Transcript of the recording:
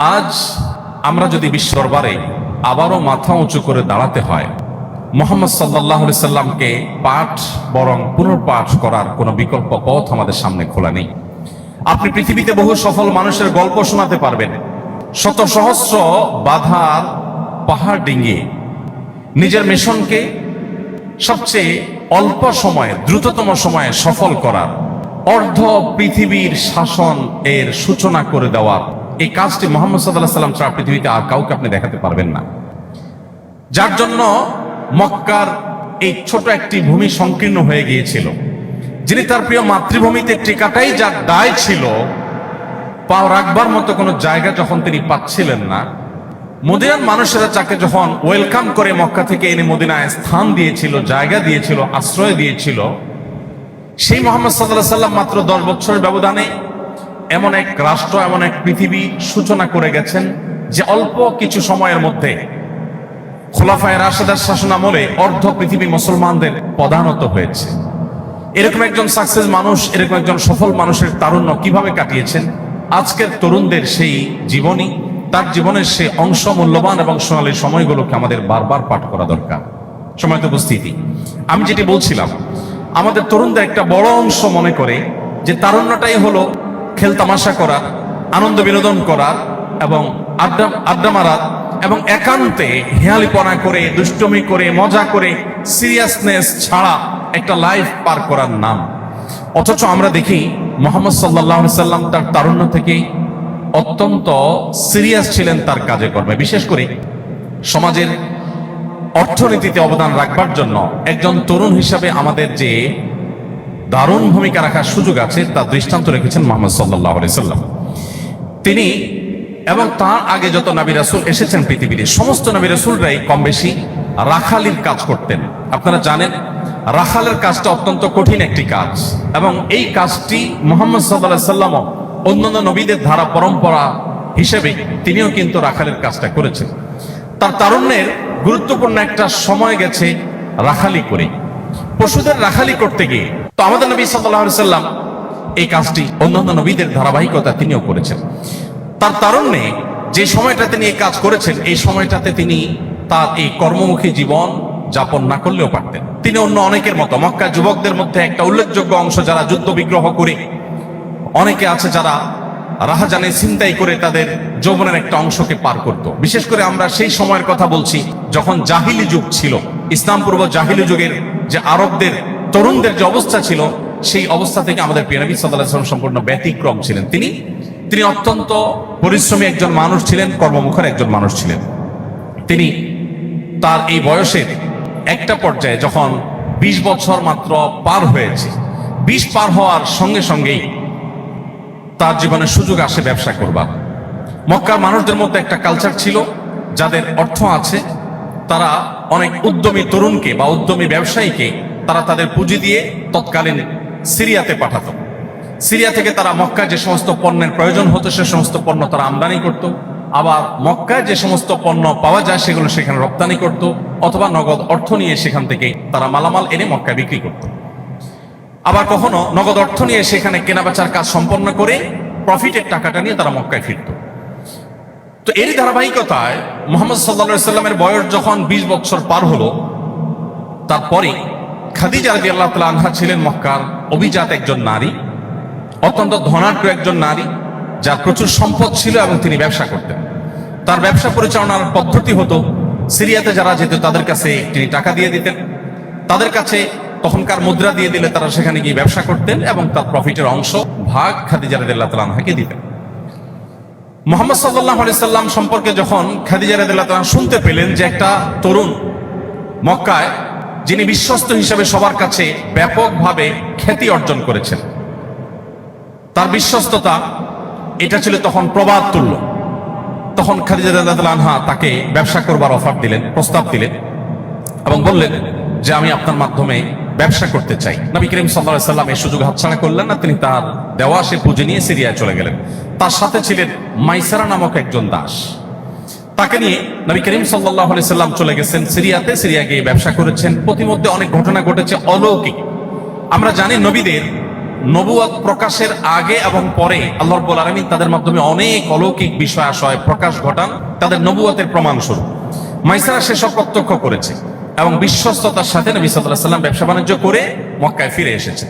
আজ আমরা যদি বিশ্ব দরবারে আবারও মাথা উঁচু করে দাঁড়াতে হয়, মোহাম্মদ সাল্লাহ সাল্লামকে পাঠ বরং পুনর্পাঠ করার কোনো বিকল্প পথ আমাদের সামনে খোলা নেই। আপনি পৃথিবীতে বহু সফল মানুষের গল্প শোনাতে পারবেন। শত সহস্র বাধার পাহাড় ডিঙ্গিয়ে নিজের মিশনকে সবচেয়ে অল্প সময়ে, দ্রুততম সময়ে সফল করার অর্ধ পৃথিবীর শাসন এর সূচনা করে দেওয়ার এই কাজটি মোহাম্মদ সাল্লাহ সাল্লাম ছাড়া পৃথিবীতে আর কাউকে আপনি দেখাতে পারবেন না। যার জন্য মক্কার এই ছোট একটি ভূমি সংকীর্ণ হয়ে গিয়েছিল। যিনি তার প্রিয় মাতৃভূমিতে টিকাটাই যার দায় ছিল, পাও রাখবার মতো কোনো জায়গা যখন তিনি পাচ্ছিলেন না, মদিনার মানুষেরা তাকে যখন ওয়েলকাম করে মক্কা থেকে এনে মদিনায় স্থান দিয়েছিল, জায়গা দিয়েছিল, আশ্রয় দিয়েছিল, সেই মোহাম্মদ সাল্লাহ সাল্লাম মাত্র দশ বছরের ব্যবধানে এমন এক রাষ্ট্র, এমন এক পৃথিবী সূচনা করে গেছেন যে অল্প কিছু সময়ের মধ্যে খোলাফায় রাশেদার শাসন আমলে অর্ধ পৃথিবী মুসলমানদের প্রধানত হয়েছে। এরকম একজন সাকসেস মানুষ, এরকম একজন সফল মানুষের তারুণ্য কীভাবে কাটিয়েছেন? আজকের তরুণদের সেই জীবনী, তার জীবনের সেই অংশ মূল্যবান এবং সোনালী সময়গুলোকে আমাদের বারবার পাঠ করা দরকার। সময় তো উপস্থিতি। আমি যেটি বলছিলাম, আমাদের তরুণদের একটা বড় অংশ মনে করে যে তারুণ্যটাই হলো খেলতামাশা করা, আনন্দ বিনোদন করা এবং আড্ডা আড্ডা মারার এবং একান্তে হেয়ালিপনা করে, দুষ্টমি করে, মজা করে সিরিয়াসনেস ছাড়া একটা লাইফ পার করার নাম। অথচ আমরা দেখি মোহাম্মদ সাল্লাহ সাল্লাম তার তারুণ্য থেকে অত্যন্ত সিরিয়াস ছিলেন তার কাজে কর্মে। বিশেষ করে সমাজের অর্থনীতিতে অবদান রাখবার জন্য একজন তরুণ হিসাবে আমাদের যে দারুণ ভূমিকা রাখার সুযোগ আছে, তার দৃষ্টান্ত রেখেছেন মোহাম্মদ সাল্লাহ সাল্লাম। তিনি এবং তার আগে যত নবী রাসুল এসেছেন পৃথিবীতে, সমস্ত নবী রাসুলরাই কম বেশি রাখালির কাজ করতেন। আপনারা জানেন, রাখালের কাজটা অত্যন্ত কঠিন একটি কাজ এবং এই কাজটি মোহাম্মদ সাল্লাহ সাল্লাম অন্যান্য নবীদের ধারা পরম্পরা হিসেবে তিনিও কিন্তু রাখালের কাজটা করেছেন। তার তারুণ্যের গুরুত্বপূর্ণ একটা সময় গেছে রাখালি করে। পশুদের রাখালি করতে গিয়ে তো আমাদের নবী সাল্লাহ সাল্লাম এই কাজটি অন্যান্য নবীদের ধারাবাহিকতা তিনিও করেছেন। তার তারুণ্যে যে সময়টা তিনি এই কাজ করেছেন, এই সময়টাতে তিনি তার এই কর্মমুখী জীবন যাপন না করলেও পারতেন। তিনি অন্য অনেকের মতো মক্কা যুবকদের মধ্যে একটা উল্লেখযোগ্য অংশ যারা যুদ্ধ বিগ্রহ করে, অনেকে আছে যারা রাহাজানে চিন্তাই করে তাদের যৌবনের একটা অংশকে পার করত। বিশেষ করে আমরা সেই সময়ের কথা বলছি, যখন জাহিলি যুগ ছিল, ইসলাম পূর্ব জাহিলি যুগের যে আরবদের তরুণদের যে অবস্থা ছিল, সেই অবস্থা থেকে আমাদের পিয়ানবী সাল্লাহ সম্পূর্ণ ব্যতিক্রম ছিলেন। তিনি তিনি অত্যন্ত পরিশ্রমী একজন মানুষ ছিলেন, কর্মমুখর একজন মানুষ ছিলেন। তিনি তার এই বয়সের একটা পর্যায়ে যখন ২০ বছর মাত্র পার হয়েছে ২০ পার হওয়ার সঙ্গে সঙ্গেই তার জীবনে সুযোগ আসে ব্যবসা করবার। মক্কার মানুষদের মধ্যে একটা কালচার ছিল, যাদের অর্থ আছে, তারা অনেক উদ্যমী তরুণকে বা উদ্যমী ব্যবসায়ীকে তারা তাদের পুঁজি দিয়ে তৎকালীন সিরিয়াতে পাঠাতো। সিরিয়া থেকে তারা মক্কায় যে সমস্ত পণ্যের প্রয়োজন হতো, সে সমস্ত পণ্য তারা আমদানি করত। আবার মক্কায় যে সমস্ত পণ্য পাওয়া যায়, সেগুলো সেখানে রপ্তানি করত অথবা নগদ অর্থ নিয়ে সেখান থেকে তারা মালামাল এনে মক্কা বিক্রি করত। আবার কখনো নগদ অর্থ নিয়ে সেখানে কেনাবেচার কাজ সম্পন্ন করে প্রফিটের টাকাটা নিয়ে তারা মক্কায় ফিরত। তো এরই ধারাবাহিকতায় মোহাম্মদ সাল্লা সাল্লামের বয়স যখন ২০ বছর পার হলো, তারপরে খাদিজা রাজি আল্লাহ তালা আনহা ছিলেন মক্কার অভিজাত একজন নারী, অত্যন্ত ধনাঢ্য একজন নারী, যার প্রচুর সম্পদ ছিল এবং তিনি ব্যবসা করতেন। তার ব্যবসা পরিচালনার পদ্ধতি হতো সিরিয়াতে যারা যেত তাদের কাছে তিনি টাকা দিয়ে দিতেন। তাদের কাছে তখনকার মুদ্রা দিয়ে দিলে তারা সেখানে গিয়ে ব্যবসা করতেন এবং তার প্রফিটের অংশ ভাগ খাদিজা রাদিল্লাহ তালাহাকে দিতেন। মোহাম্মদ সাল্লাহ সাল্লাম সম্পর্কে যখন খাদিজা রাদিল্লাহ তালাহ শুনতে পেলেন যে একটা তরুণ মক্কায় যিনি বিশ্বস্ত হিসেবে সবার কাছে ব্যাপকভাবে খ্যাতি অর্জন করেছেন। তার বিশ্বস্ততা, এটা ছিল তখন প্রবাদ তুল্য। তখন খাদিজা আনহা তাকে ব্যবসা করবার অফার দিলেন, প্রস্তাব দিলেন এবং বললেন যে, আমি আপনার মাধ্যমে ব্যবসা করতে চাই। নবী করিম সাল্লাহ সাল্লাম এই সুযোগ হাতছাড়া করলেন না, তিনি তার দেওয়া সে পুঁজি নিয়ে সিরিয়ায় চলে গেলেন। তার সাথে ছিলেন মাইসারা নামক একজন দাস। তাকে নিয়ে নবী করিম সাল্লাহ সাল্লাম চলে গেছেন সিরিয়াতে। সিরিয়া গিয়ে ব্যবসা করেছেন। প্রতিমধ্যে অনেক ঘটনা ঘটেছে অলৌকিক। আমরা জানি নবীদের নবুয়াত প্রকাশের আগে এবং পরে আল্লাহ রব্বুল আলমিন তাদের মাধ্যমে অনেক অলৌকিক বিষয় আশয় প্রকাশ ঘটান। তাদের নবুয়াতের প্রমাণ স্বরূপ মাইসারা সেসব প্রত্যক্ষ করেছে এবং বিশ্বস্ততার সাথে নবী সাল্লাহ সাল্লাম ব্যবসা বাণিজ্য করে মক্কায় ফিরে এসেছে